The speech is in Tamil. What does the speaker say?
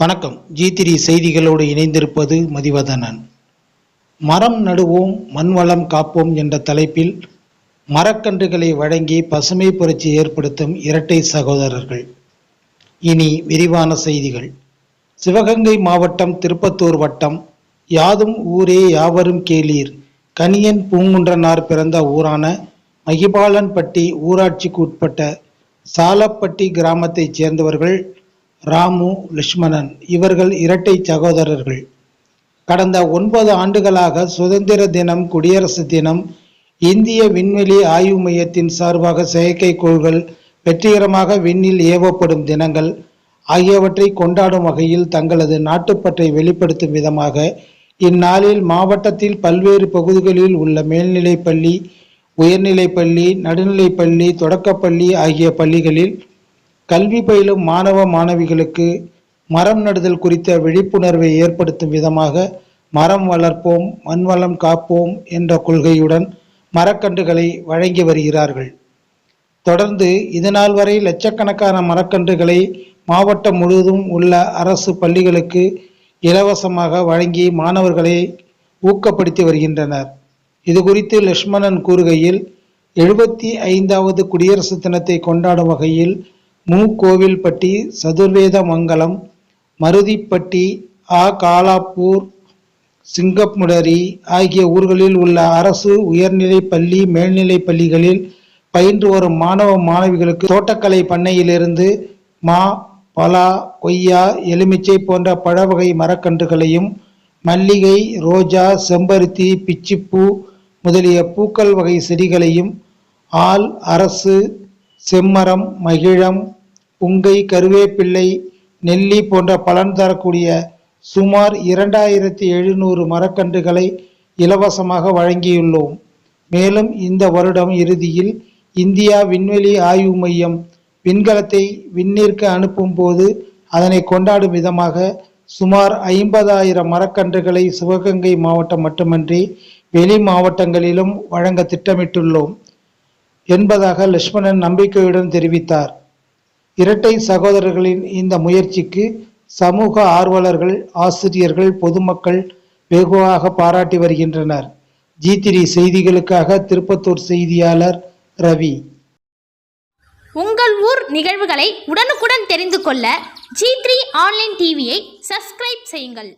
வணக்கம். ஜி திரி செய்திகளோடு இணைந்திருப்பது மதிவதனன். மரம் நடுவோம் மண்வளம் காப்போம் என்ற தலைப்பில் மரக்கன்றுகளை வழங்கி பசுமை புரட்சி ஏற்படுத்தும் இரட்டை சகோதரர்கள். இனி விரிவான செய்திகள். சிவகங்கை மாவட்டம் திருப்பத்தூர் வட்டம் யாதும் ஊரே யாவரும் கேளீர். கனியன் பூங்குன்றனார் பிறந்த ஊரான மகிபாலன்பட்டி ஊராட்சிக்கு உட்பட்ட சாலப்பட்டி கிராமத்தைச் சேர்ந்தவர்கள் ராமு லட்சுமணன் இவர்கள் இரட்டை சகோதரர்கள். கடந்த ஒன்பது ஆண்டுகளாக சுதந்திர தினம் குடியரசு தினம் இந்திய விண்வெளி ஆய்வு மையத்தின் சார்பாக செயற்கைக்கோள்கள் வெற்றிகரமாக விண்ணில் ஏவப்படும் தினங்கள் ஆகியவற்றை கொண்டாடும் வகையில் தங்களது நாட்டுப்பற்றை வெளிப்படுத்தும் விதமாக இந்நாளில் மாவட்டத்தில் பல்வேறு பகுதிகளில் உள்ள மேல்நிலைப்பள்ளி உயர்நிலைப்பள்ளி நடுநிலைப்பள்ளி தொடக்கப்பள்ளி ஆகிய பள்ளிகளில் கல்வி பயிலும் மாணவ மாணவிகளுக்கு மரம் நடுதல் குறித்த விழிப்புணர்வை ஏற்படுத்தும் விதமாக மரம் வளர்ப்போம் மண்வளம் காப்போம் என்ற கொள்கையுடன் மரக்கன்றுகளை வழங்கி வருகிறார்கள். தொடர்ந்து இதுநாள் வரை லட்சக்கணக்கான மரக்கன்றுகளை மாவட்டம் முழுவதும் உள்ள அரசு பள்ளிகளுக்கு இலவசமாக வழங்கி மாணவர்களை ஊக்கப்படுத்தி வருகின்றனர். இது குறித்து லட்சுமணன் கூறுகையில் எழுபத்தி ஐந்தாவது குடியரசு தினத்தை கொண்டாடும் வகையில் மு கோவில்பட்டி சதுர்வேத மங்கலம் மருதிப்பட்டி ஆ காலாப்பூர் சிங்கமுடரி ஆகிய ஊர்களில் உள்ள அரசு உயர்நிலைப் பள்ளி மேல்நிலைப் பள்ளிகளில் பயின்று வரும் மாணவ மாணவிகளுக்கு தோட்டக்கலை பண்ணையிலிருந்து மா பலா கொய்யா எலுமிச்சை போன்ற பழவகை மரக்கன்றுகளையும் மல்லிகை ரோஜா செம்பருத்தி பிச்சிப்பூ முதலிய பூக்கள் வகை செடிகளையும் ஆல் அரசு செம்மரம் மகிழம் புங்கை கருவேப்பிள்ளை நெல்லி போன்ற பலன் தரக்கூடிய சுமார் இரண்டாயிரத்தி எழுநூறு மரக்கன்றுகளை இலவசமாக வழங்கியுள்ளோம். மேலும் இந்த வருடம் இறுதியில் இந்தியா விண்வெளி ஆய்வு மையம் விண்கலத்தை விண்ணிற்கு அனுப்பும் போது அதனை கொண்டாடும் விதமாக சுமார் ஐம்பதாயிரம் மரக்கன்றுகளை சிவகங்கை மாவட்டம் மட்டுமன்றி வெளி மாவட்டங்களிலும் வழங்க திட்டமிட்டுள்ளோம். என்பதாக லட்சுமணன் நம்பிக்கையுடன் தெரிவித்தார். இரட்டை சகோதரர்களின் இந்த முயற்சிக்கு சமூக ஆர்வலர்கள் ஆசிரியர்கள் பொதுமக்கள் வெகுவாக பாராட்டி வருகின்றனர். ஜி த்ரீ செய்திகளுக்காக திருப்பத்தூர் செய்தியாளர் ரவி. உங்கள் ஊர் நிகழ்வுகளை உடனுக்குடன் தெரிந்து கொள்ள ஜி த்ரீ ஆன்லைன் டிவியை சப்ஸ்கிரைப் செய்யுங்கள்.